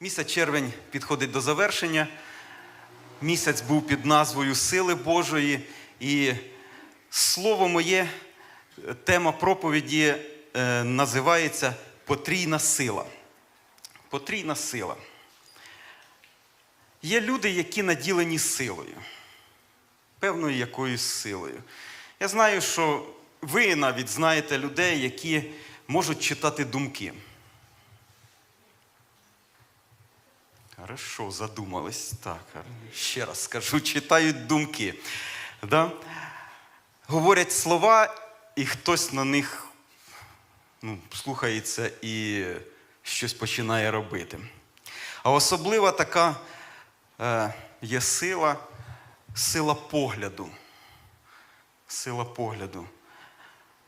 Місяць червень підходить до завершення. Місяць був під назвою Сили Божої. І слово моє, тема проповіді е, називається Потрійна сила. Потрійна сила. Є люди, які наділені силою, певною якоюсь силою. Я знаю, що ви навіть знаєте людей, які можуть читати думки. Хорошо, задумались. Так, ще раз скажу, читають думки. Да? Говорять слова, і хтось на них ну, слухається і щось починає робити. А особлива така е, є сила, сила погляду. Сила погляду.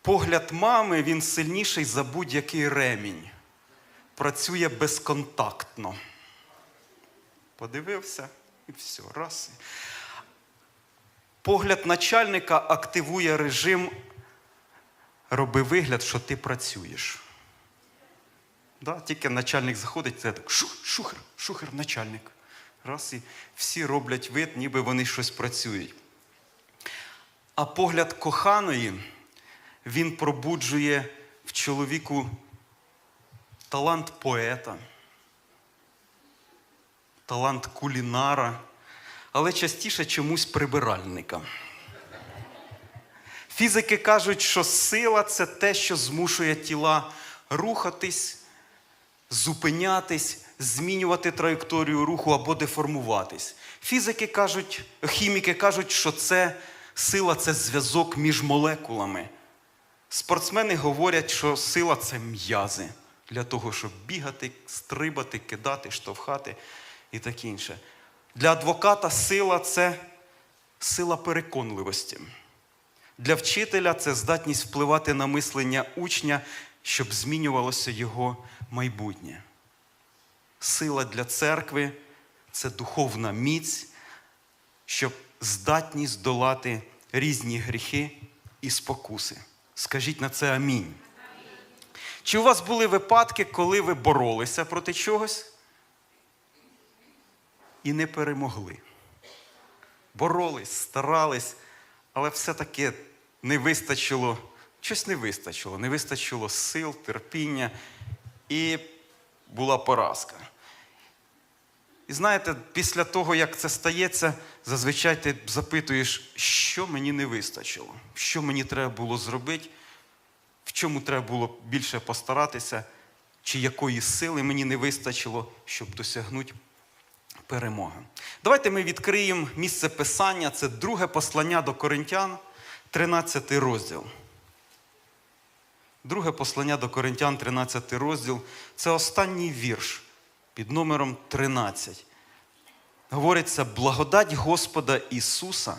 Погляд мами він сильніший за будь-який ремінь. Працює безконтактно. Подивився і все, раз. Погляд начальника активує режим, роби вигляд, що ти працюєш. Да? Тільки начальник заходить, це так шух, шухер, шухер, начальник. Раз і всі роблять вид, ніби вони щось працюють. А погляд коханої, він пробуджує в чоловіку талант поета талант кулінара, але частіше чомусь прибиральника. Фізики кажуть, що сила це те, що змушує тіла рухатись, зупинятись, змінювати траєкторію руху або деформуватись. Фізики кажуть, хіміки кажуть, що це сила це зв'язок між молекулами. Спортсмени говорять, що сила це м'язи для того, щоб бігати, стрибати, кидати, штовхати і таке інше. Для адвоката сила це сила переконливості. Для вчителя це здатність впливати на мислення учня, щоб змінювалося його майбутнє. Сила для церкви це духовна міць, щоб здатність долати різні гріхи і спокуси. Скажіть на це амінь. Чи у вас були випадки, коли ви боролися проти чогось і не перемогли? Боролись, старались, але все-таки не вистачило, щось не вистачило, не вистачило сил, терпіння, і була поразка. І знаєте, після того, як це стається, зазвичай ти запитуєш, що мені не вистачило, що мені треба було зробити, в чому треба було більше постаратися, чи якої сили мені не вистачило, щоб досягнути перемоги. Давайте ми відкриємо місце писання, це друге послання до Коринтян, 13 розділ. Друге послання до Коринтян, 13 розділ це останній вірш під номером 13. Говориться, благодать Господа Ісуса,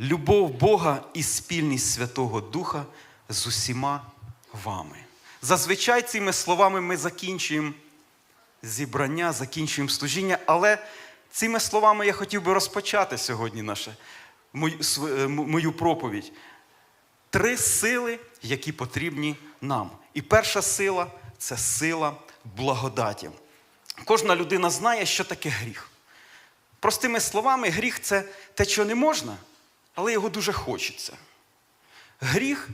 любов Бога і спільність Святого Духа з усіма вами. Зазвичай цими словами ми закінчуємо зібрання, закінчуємо служіння, але цими словами я хотів би розпочати сьогодні наше, мою, е, мою проповідь. Три сили, які потрібні нам. І перша сила це сила благодаті. Кожна людина знає, що таке гріх. Простими словами, гріх це те, що не можна, але його дуже хочеться. Гріх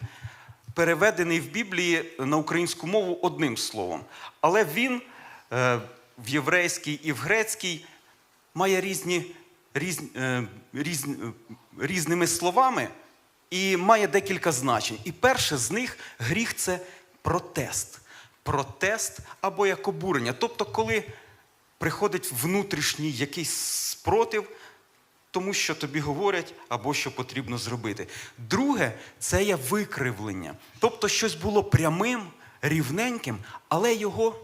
переведений в Біблії на українську мову одним словом, але він в єврейській і в грецькій має різні, різ, е, різ, е, різними словами і має декілька значень. І перше з них гріх це протест. Протест або як обурення. Тобто, коли приходить внутрішній якийсь спротив, тому що тобі говорять або що потрібно зробити. Друге це є викривлення. Тобто щось було прямим, рівненьким, але його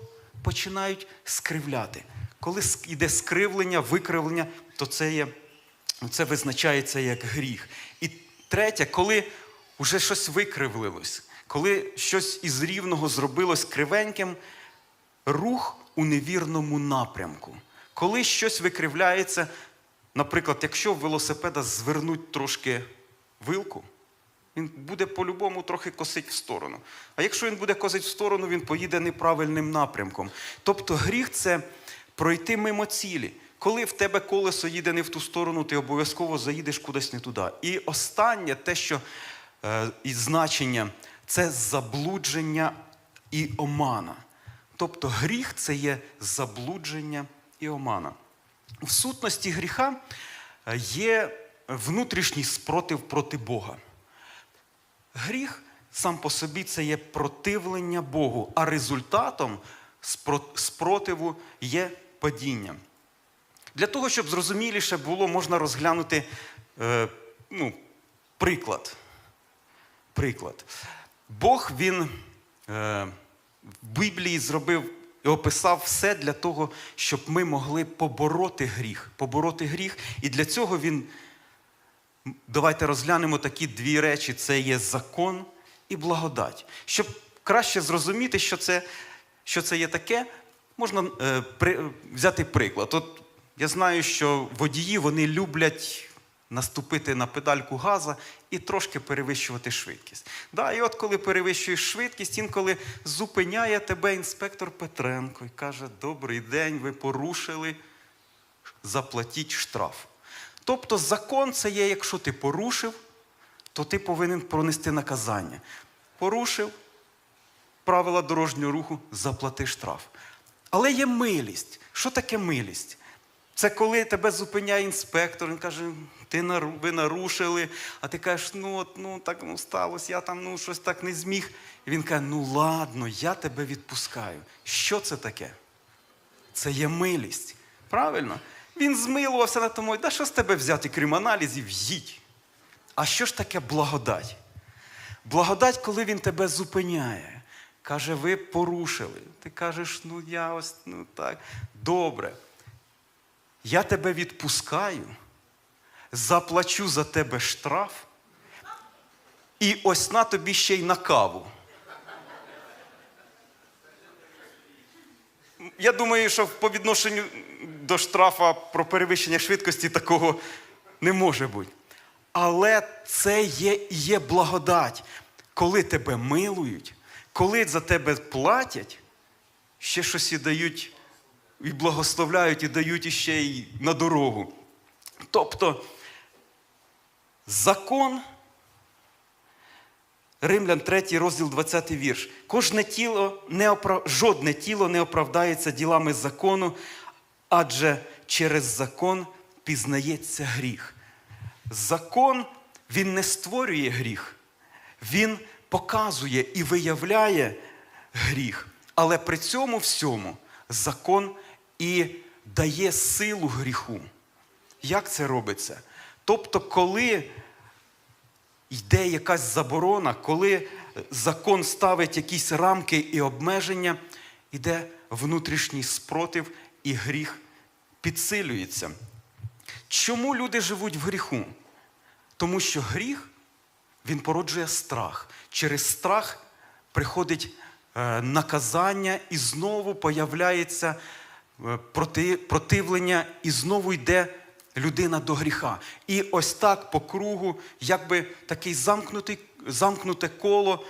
починають скривляти. Коли йде скривлення, викривлення, то це, є, це визначається як гріх. І третє, коли вже щось викривлилось, коли щось із рівного зробилось кривеньким, рух у невірному напрямку. Коли щось викривляється, наприклад, якщо в велосипеда звернуть трошки вилку, Він буде по-любому трохи косить в сторону. А якщо він буде косить в сторону, він поїде неправильним напрямком. Тобто гріх це пройти мимо цілі. Коли в тебе колесо їде не в ту сторону, ти обов'язково заїдеш кудись не туди. І останнє, те, що е, і значення, це заблудження і омана. Тобто гріх це є заблудження і омана. В сутності гріха е, є внутрішній спротив проти Бога. Гріх сам по собі це є противлення Богу, а результатом спротиву є падіння. Для того, щоб зрозуміліше було, можна розглянути е, ну, приклад. Приклад. Бог він е, в Біблії зробив і описав все для того, щоб ми могли побороти гріх. Побороти гріх. І для цього він Давайте розглянемо такі дві речі: це є закон і благодать. Щоб краще зрозуміти, що це, що це є таке, можна е, при, взяти приклад. От я знаю, що водії вони люблять наступити на педальку газа і трошки перевищувати швидкість. Да, і от коли перевищуєш швидкість, інколи зупиняє тебе інспектор Петренко і каже: Добрий день, ви порушили, заплатіть штраф. Тобто закон це є, якщо ти порушив, то ти повинен пронести наказання. Порушив правила дорожнього руху, заплати штраф. Але є милість. Що таке милість? Це коли тебе зупиняє інспектор, він каже, ти ви нарушили, а ти кажеш, ну от ну так ну, сталося, я там ну, щось так не зміг. І він каже, ну ладно, я тебе відпускаю. Що це таке? Це є милість. Правильно? Він змилувався на тому, да що з тебе взяти, крім аналізів, їдь. А що ж таке благодать? Благодать, коли він тебе зупиняє, каже, ви порушили. Ти кажеш, ну я ось ну так. Добре. Я тебе відпускаю, заплачу за тебе штраф, і ось на тобі ще й на каву. Я думаю, що по відношенню до штрафа про перевищення швидкості такого не може бути. Але це є, є благодать, коли тебе милують, коли за тебе платять, ще щось і дають, і благословляють, і дають іще й на дорогу. Тобто закон Римлян 3 розділ 20 вірш. Кожне тіло не оправ... жодне тіло не оправдається ділами закону, адже через закон пізнається гріх. Закон він не створює гріх, він показує і виявляє гріх. Але при цьому всьому закон і дає силу гріху. Як це робиться? Тобто, коли йде якась заборона, коли закон ставить якісь рамки і обмеження, йде внутрішній спротив і гріх підсилюється. Чому люди живуть в гріху? Тому що гріх він породжує страх. Через страх приходить е, наказання, і знову появляється е, противлення, і знову йде людина до гріха. І ось так по кругу, якби такий замкнутий, замкнуте коло,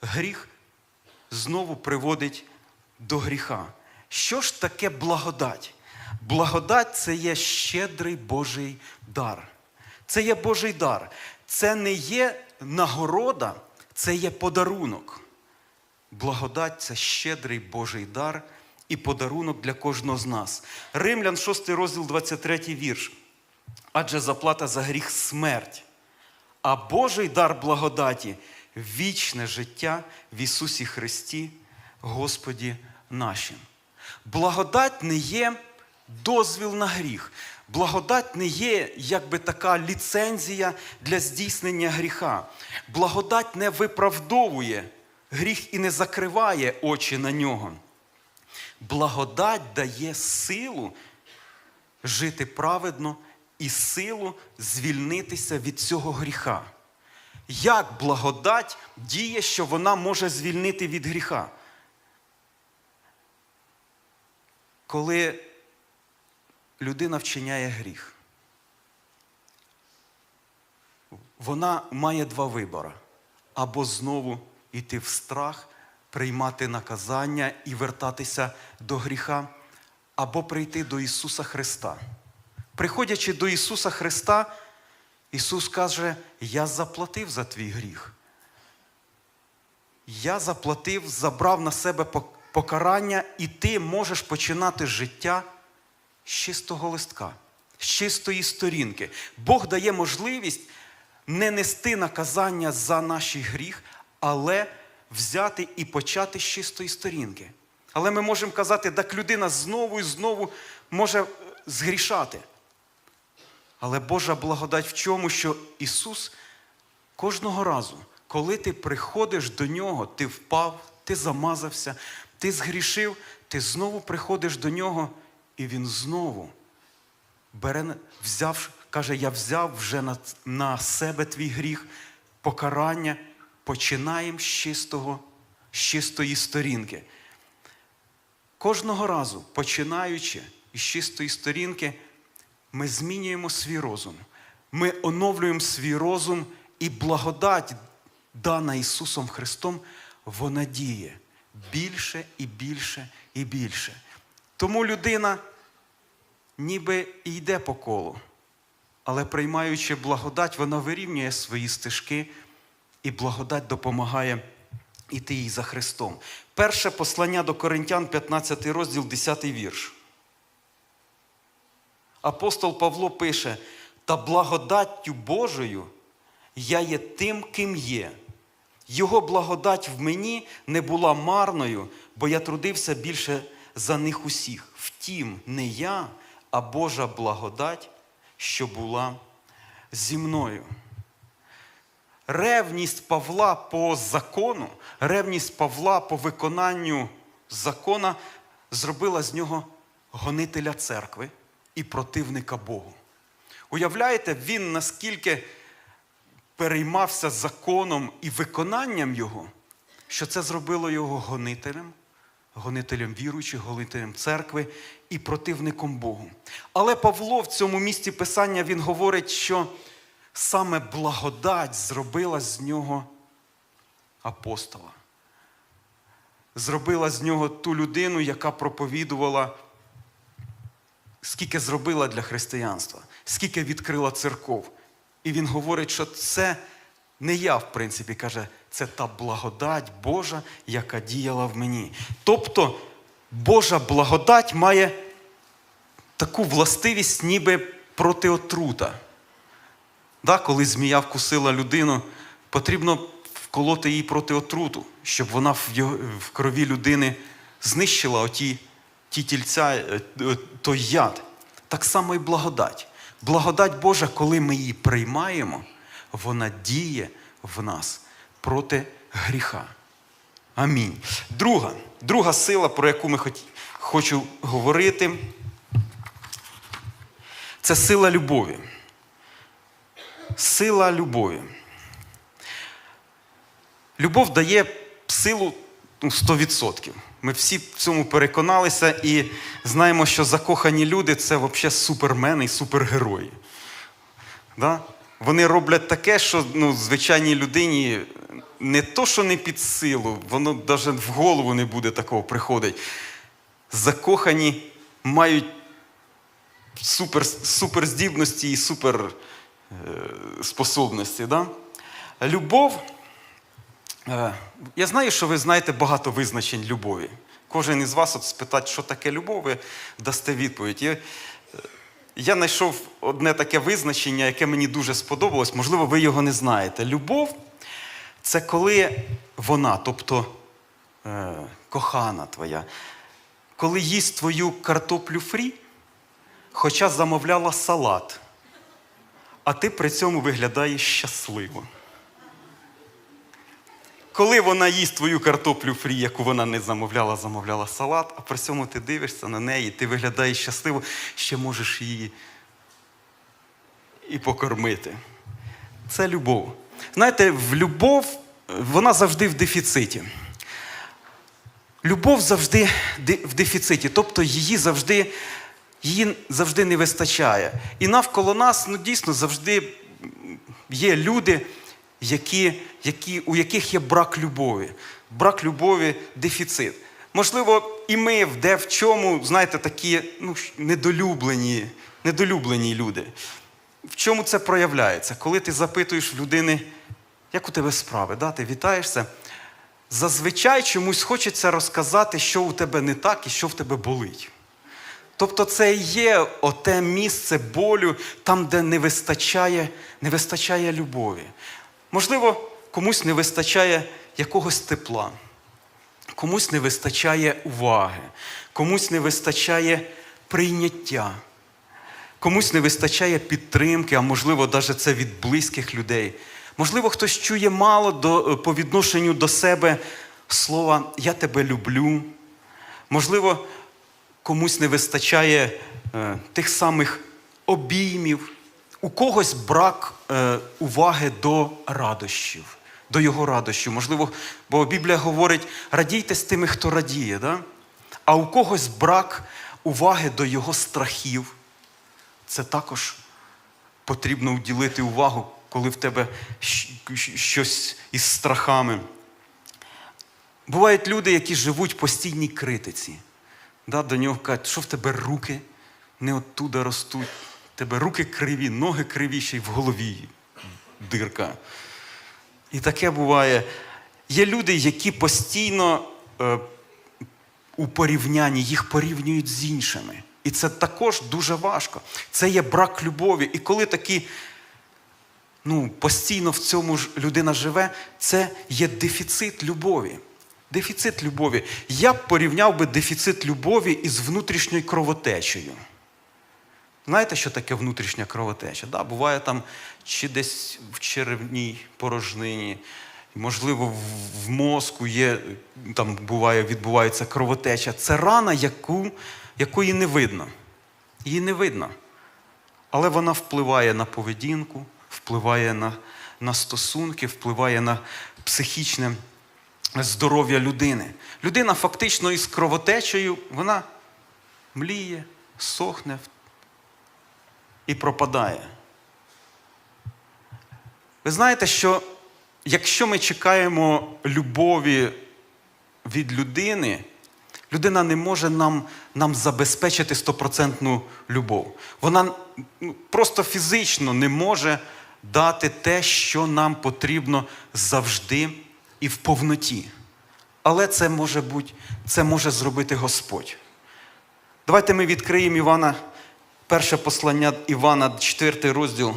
гріх знову приводить до гріха. Що ж таке благодать? Благодать це є щедрий Божий дар. Це є Божий дар. Це не є нагорода, це є подарунок. Благодать це щедрий Божий дар і подарунок для кожного з нас. Римлян, 6 розділ, 23 вірш. Адже заплата за гріх смерть, а Божий дар благодаті вічне життя в Ісусі Христі, Господі нашим. Благодать не є дозвіл на гріх. Благодать не є якби така ліцензія для здійснення гріха. Благодать не виправдовує гріх і не закриває очі на нього. Благодать дає силу жити праведно і силу звільнитися від цього гріха. Як благодать діє, що вона може звільнити від гріха? Коли людина вчиняє гріх, вона має два вибори. або знову йти в страх, приймати наказання і вертатися до гріха, або прийти до Ісуса Христа. Приходячи до Ісуса Христа, Ісус каже: Я заплатив за твій гріх. Я заплатив, забрав на себе покарання, і ти можеш починати життя з чистого листка, з чистої сторінки. Бог дає можливість не нести наказання за наш гріх, але взяти і почати з чистої сторінки. Але ми можемо казати, так людина знову і знову може е, згрішати. Але Божа благодать в чому, що Ісус кожного разу, коли ти приходиш до Нього, ти впав, ти замазався, ти згрішив, ти знову приходиш до Нього, і Він знову бере, взяв, каже, я взяв вже на, на себе твій гріх, покарання, починаємо з чистого, з чистої сторінки. Кожного разу, починаючи із чистої сторінки, ми змінюємо свій розум. Ми оновлюємо свій розум, і благодать, дана Ісусом Христом, вона діє більше і більше і більше. Тому людина ніби і йде по колу, але приймаючи благодать, вона вирівнює свої стежки, і благодать допомагає іти їй за Христом. Перше послання до Коринтян, 15 розділ, 10 вірш. Апостол Павло пише: та благодаттю Божою я є тим, ким є. Його благодать в мені не була марною, бо я трудився більше за них усіх. Втім, не я, а Божа благодать, що була зі мною. Ревність Павла по закону, ревність Павла по виконанню закона зробила з нього гонителя церкви і противника Богу. Уявляєте, він наскільки переймався законом і виконанням його, що це зробило його гонителем, гонителем віруючих, гонителем церкви і противником Богу. Але Павло в цьому місці Писання він говорить, що саме благодать зробила з нього апостола. Зробила з нього ту людину, яка проповідувала, скільки зробила для християнства, скільки відкрила церков. І він говорить, що це не я, в принципі, каже, це та благодать Божа, яка діяла в мені. Тобто Божа благодать має таку властивість, ніби проти отрута. Да, коли змія вкусила людину, потрібно вколоти їй проти отруту, щоб вона в крові людини знищила оті, ті тільця, е, е, той яд. Так само і благодать. Благодать Божа, коли ми її приймаємо, вона діє в нас проти гріха. Амінь. Друга, друга сила, про яку ми хоч- хочу говорити, це сила любові сила любові. Любов дає силу ну, 100%. Ми всі в цьому переконалися і знаємо, що закохані люди це взагалі супермени і супергерої. Да? Вони роблять таке, що ну, звичайній людині не то, що не під силу, воно навіть в голову не буде такого приходить. Закохані мають супер, суперздібності і супер е. Да? Любов. е, Я знаю, що ви знаєте багато визначень любові. Кожен із вас от спитать, що таке любов, ви дасте відповідь. Я, е, я знайшов одне таке визначення, яке мені дуже сподобалось, можливо, ви його не знаєте. Любов це коли вона, тобто е, кохана твоя, коли їсть твою картоплю фрі, хоча замовляла салат, а ти при цьому виглядаєш щасливо. Коли вона їсть твою картоплю фрі, яку вона не замовляла, замовляла салат, а при цьому ти дивишся на неї, ти виглядаєш щасливо, ще можеш її і покормити. Це любов. Знаєте, в любов вона завжди в дефіциті. Любов завжди в дефіциті, тобто її завжди, її завжди не вистачає. І навколо нас ну, дійсно завжди є люди, які, які, у яких є брак любові. Брак любові, дефіцит. Можливо, і ми де в чому, знаєте, такі ну, недолюблені, недолюблені люди. В чому це проявляється? Коли ти запитуєш в людини, як у тебе справи, да? ти вітаєшся, зазвичай чомусь хочеться розказати, що у тебе не так і що в тебе болить. Тобто це і є оте місце болю, там, де не вистачає, не вистачає любові. Можливо, комусь не вистачає якогось тепла, комусь не вистачає уваги, комусь не вистачає прийняття, комусь не вистачає підтримки, а можливо, навіть це від близьких людей. Можливо, хтось чує мало до, по відношенню до себе слова Я тебе люблю. Можливо, комусь не вистачає е, тих самих обіймів, у когось брак е, уваги до радощів, до його радощів. Можливо, бо Біблія говорить, радійте з тими, хто радіє. Да? А у когось брак уваги до його страхів. Це також потрібно уділити увагу, коли в тебе щось із страхами. Бувають люди, які живуть в постійній критиці. Да, до нього кажуть, що в тебе руки не оттуда ростуть, в тебе руки криві, ноги криві, ще й в голові дирка. І таке буває. Є люди, які постійно е, у порівнянні, їх порівнюють з іншими. І це також дуже важко. Це є брак любові. І коли такі ну, постійно в цьому ж людина живе, це є дефіцит любові. Дефіцит любові. Я б порівняв би дефіцит любові із внутрішньою кровотечею. Знаєте, що таке внутрішня кровотеча? Да, буває там чи десь в черевній порожнині, можливо, в- мозку є, там буває, відбувається кровотеча. Це рана, яку, якої не видно. Її не видно. Але вона впливає на поведінку, впливає на, на стосунки, впливає на психічне здоров'я людини. Людина фактично із кровотечею, вона мліє, сохне і пропадає. Ви знаєте, що якщо ми чекаємо любові від людини, людина не може нам, нам забезпечити стопроцентну любов. Вона просто фізично не може дати те, що нам потрібно завжди і в повноті. Але це може бути, це може зробити Господь. Давайте ми відкриємо Івана, перше послання Івана, 4 розділ.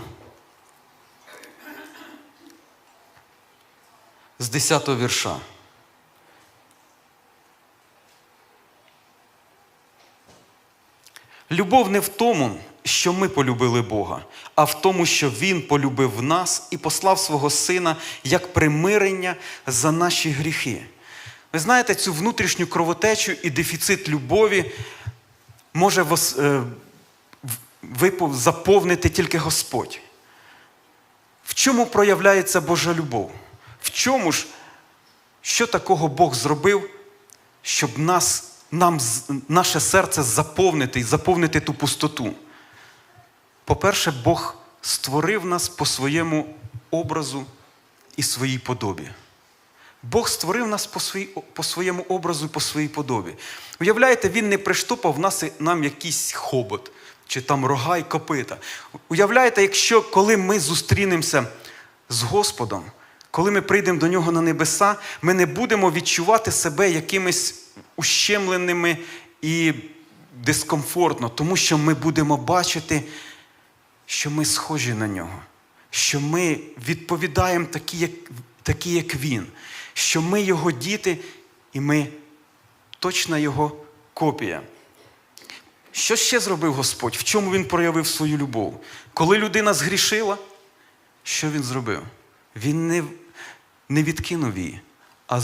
З 10 вірша. Любов не в тому, що ми полюбили Бога, а в тому, що Він полюбив нас і послав свого Сина як примирення за наші гріхи. Ви знаєте, цю внутрішню кровотечу і дефіцит любові може е, заповнити тільки Господь. В чому проявляється Божа любов? В чому ж, що такого Бог зробив, щоб нас, нам, наше серце заповнити і заповнити ту пустоту? По-перше, Бог створив нас по своєму образу і своїй подобі. Бог створив нас по, своїй, по своєму образу і по своїй подобі. Уявляєте, Він не приштопав нас, нам якийсь хобот чи там рога і копита. Уявляєте, якщо коли ми зустрінемося з Господом, коли ми прийдемо до нього на небеса, ми не будемо відчувати себе якимись ущемленими і дискомфортно, тому що ми будемо бачити, що ми схожі на нього, що ми відповідаємо такі, як, такі, як він, що ми його діти, і ми точна його копія. Що ще зробив Господь? В чому він проявив свою любов? Коли людина згрішила, що він зробив? Він не, не відкинув її, а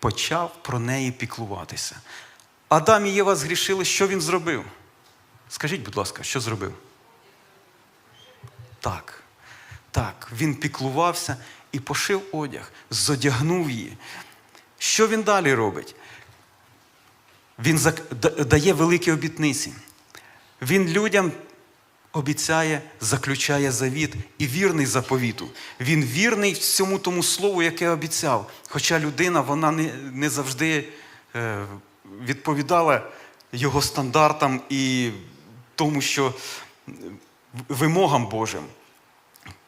почав про неї піклуватися. Адам і Єва згрішили, що він зробив? Скажіть, будь ласка, що зробив? Так, так, він піклувався і пошив одяг, зодягнув її. Що він далі робить? Він дає великі обітниці. Він людям обіцяє, заключає завіт і вірний заповіту. Він вірний всьому тому слову, яке обіцяв. Хоча людина вона не, не завжди е, відповідала його стандартам і тому, що вимогам Божим.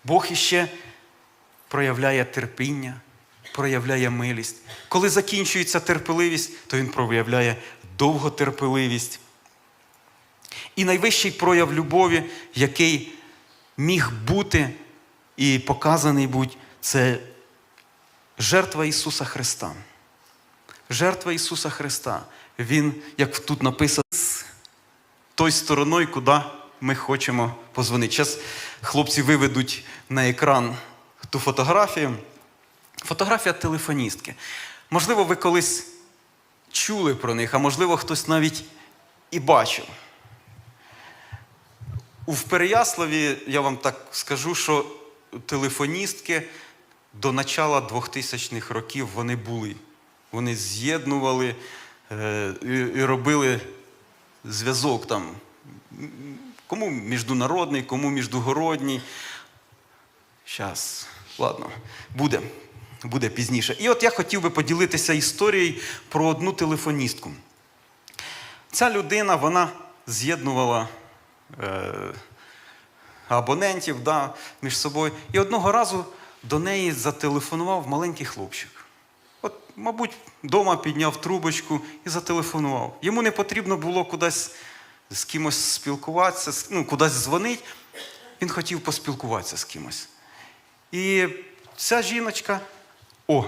Бог іще проявляє терпіння, проявляє милість. Коли закінчується терпеливість, то він проявляє довготерпеливість. І найвищий прояв любові, який міг бути і показаний будь, це жертва Ісуса Христа. Жертва Ісуса Христа. Він, як тут написано, з той стороною, куди ми хочемо позвонити. Зараз хлопці виведуть на екран ту фотографію. Фотографія телефоністки. Можливо, ви колись чули про них, а можливо, хтось навіть і бачив. У Переяславі, я вам так скажу, що телефоністки до начала 2000-х років вони були. Вони з'єднували е, і, робили зв'язок там. Кому міжнародний, кому міждугородній. Щас, ладно, буде, буде пізніше. І от я хотів би поділитися історією про одну телефоністку. Ця людина, вона з'єднувала абонентів да, між собою. І одного разу до неї зателефонував маленький хлопчик. От, мабуть, вдома підняв трубочку і зателефонував. Йому не потрібно було кудись з кимось спілкуватися, ну, кудись дзвонити. Він хотів поспілкуватися з кимось. І ця жіночка, о,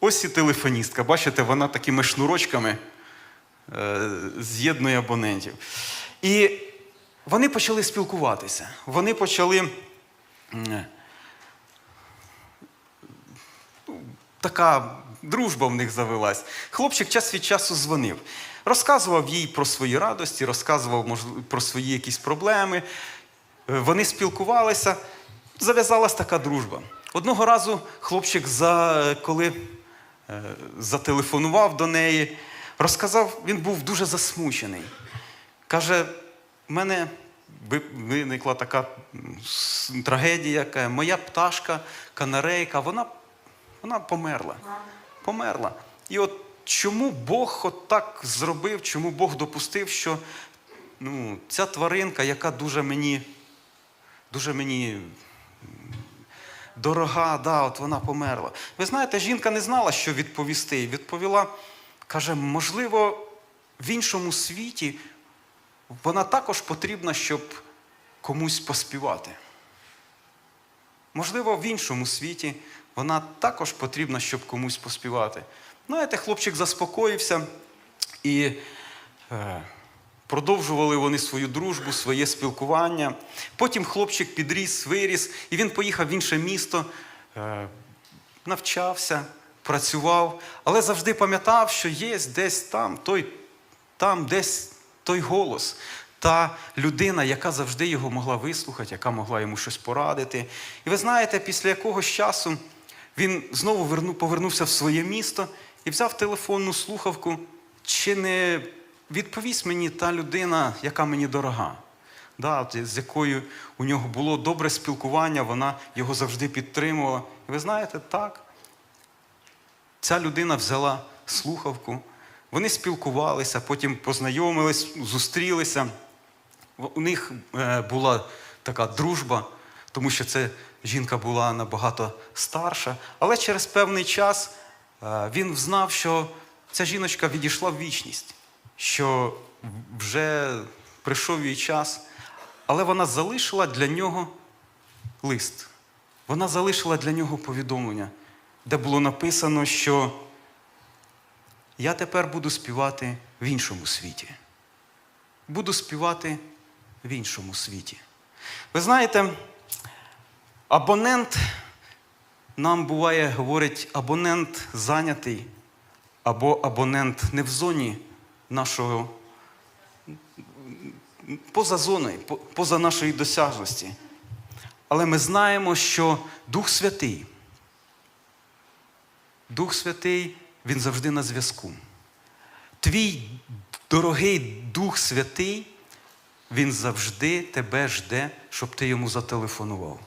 ось і телефоністка. Бачите, вона такими шнурочками е, з'єднує абонентів. І вони почали спілкуватися. Вони почали. ну, Така дружба в них завелась. Хлопчик час від часу дзвонив. Розказував їй про свої радості, розказував про свої якісь проблеми. Е, Вони спілкувалися, зав'язалась така дружба. Одного разу хлопчик, за, коли е, зателефонував до неї, розказав, він був дуже засмучений. Каже, в мене виникла така трагедія, яка моя пташка, канарейка, вона, вона померла. Померла. І от чому Бог от так зробив, чому Бог допустив, що ну, ця тваринка, яка дуже мені, дуже мені дорога, да, от вона померла. Ви знаєте, жінка не знала, що відповісти. І відповіла, каже, можливо, в іншому світі вона також потрібна, щоб комусь поспівати. Можливо, в іншому світі вона також потрібна, щоб комусь поспівати. Знаєте, хлопчик заспокоївся і е, продовжували вони свою дружбу, своє спілкування. Потім хлопчик підріс, виріс, і він поїхав в інше місто, е, навчався, працював, але завжди пам'ятав, що є десь там той, там десь той голос. Та людина, яка завжди його могла вислухати, яка могла йому щось порадити. І ви знаєте, після якогось часу він знову повернувся в своє місто і взяв телефонну слухавку, чи не відповість мені та людина, яка мені дорога. Да, з якою у нього було добре спілкування, вона його завжди підтримувала. І ви знаєте, так, ця людина взяла слухавку, вони спілкувалися, потім познайомились, зустрілися. У них е, була така дружба, тому що це жінка була набагато старша. Але через певний час е, він знав, що ця жіночка відійшла в вічність, що вже прийшов її час, але вона залишила для нього лист. Вона залишила для нього повідомлення, де було написано, що я тепер буду співати в іншому світі. Буду співати в іншому світі. Ви знаєте, абонент нам буває, говорить, абонент зайнятий, або абонент не в зоні нашого, поза зоною, поза нашої досяжності. Але ми знаємо, що Дух Святий, Дух Святий, Він завжди на зв'язку. Твій дорогий Дух Святий, Він завжди тебе жде, щоб ти йому зателефонував.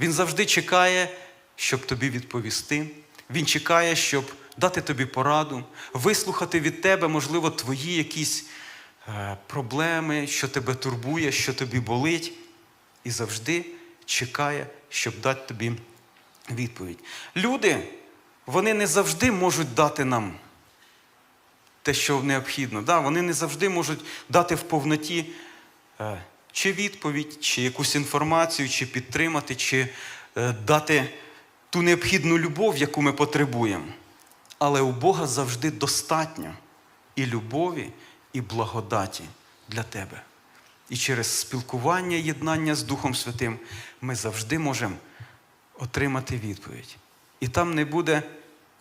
Він завжди чекає, щоб тобі відповісти. Він чекає, щоб дати тобі пораду, вислухати від тебе, можливо, твої якісь е, проблеми, що тебе турбує, що тобі болить, і завжди чекає, щоб дати тобі відповідь. Люди, вони не завжди можуть дати нам те, що необхідно. Да, вони не завжди можуть дати в повноті е, чи відповідь, чи якусь інформацію, чи підтримати, чи е, дати ту необхідну любов, яку ми потребуємо. Але у Бога завжди достатньо і любові, і благодаті для тебе. І через спілкування, єднання з Духом Святим ми завжди можемо отримати відповідь. І там не буде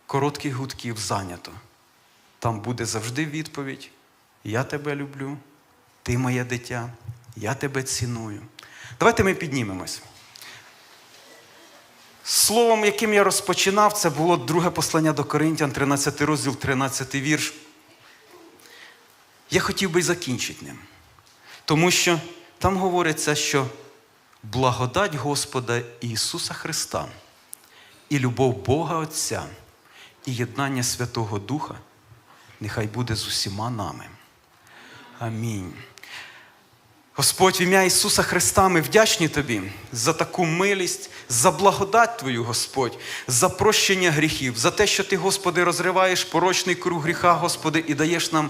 коротких гудків зайнято. Там буде завжди відповідь: Я тебе люблю, ти моє дитя, я тебе ціную. Давайте ми піднімемось. Словом, яким я розпочинав, це було друге послання до Коринтян, 13 розділ, 13 вірш. Я хотів би закінчити ним. Тому що там говориться, що благодать Господа Ісуса Христа і любов Бога Отця і єднання Святого Духа нехай буде з усіма нами. Амінь. Господь, в ім'я Ісуса Христа, ми вдячні Тобі за таку милість, за благодать Твою, Господь, за прощення гріхів, за те, що Ти, Господи, розриваєш порочний круг гріха, Господи, і даєш нам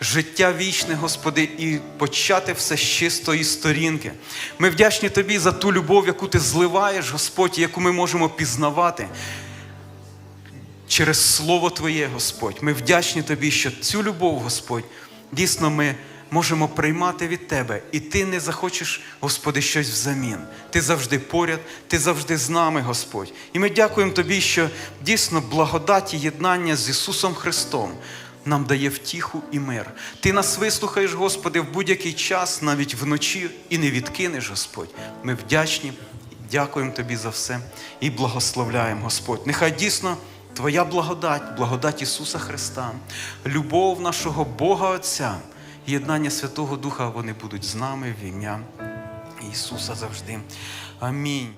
життя вічне, Господи, і почати все з чистої сторінки. Ми вдячні Тобі за ту любов, яку Ти зливаєш, Господь, яку ми можемо пізнавати через Слово Твоє, Господь. Ми вдячні Тобі, що цю любов, Господь, дійсно ми можемо приймати від Тебе. І Ти не захочеш, Господи, щось взамін. Ти завжди поряд, Ти завжди з нами, Господь. І ми дякуємо Тобі, що дійсно благодать і єднання з Ісусом Христом. Нам дає втіху і мир. Ти нас вислухаєш, Господи, в будь-який час, навіть вночі, і не відкинеш, Господь. Ми вдячні, дякуємо Тобі за все і благословляємо, Господь. Нехай дійсно Твоя благодать, благодать Ісуса Христа, любов нашого Бога Отця, єднання Святого Духа, вони будуть з нами в ім'я Ісуса завжди. Амінь.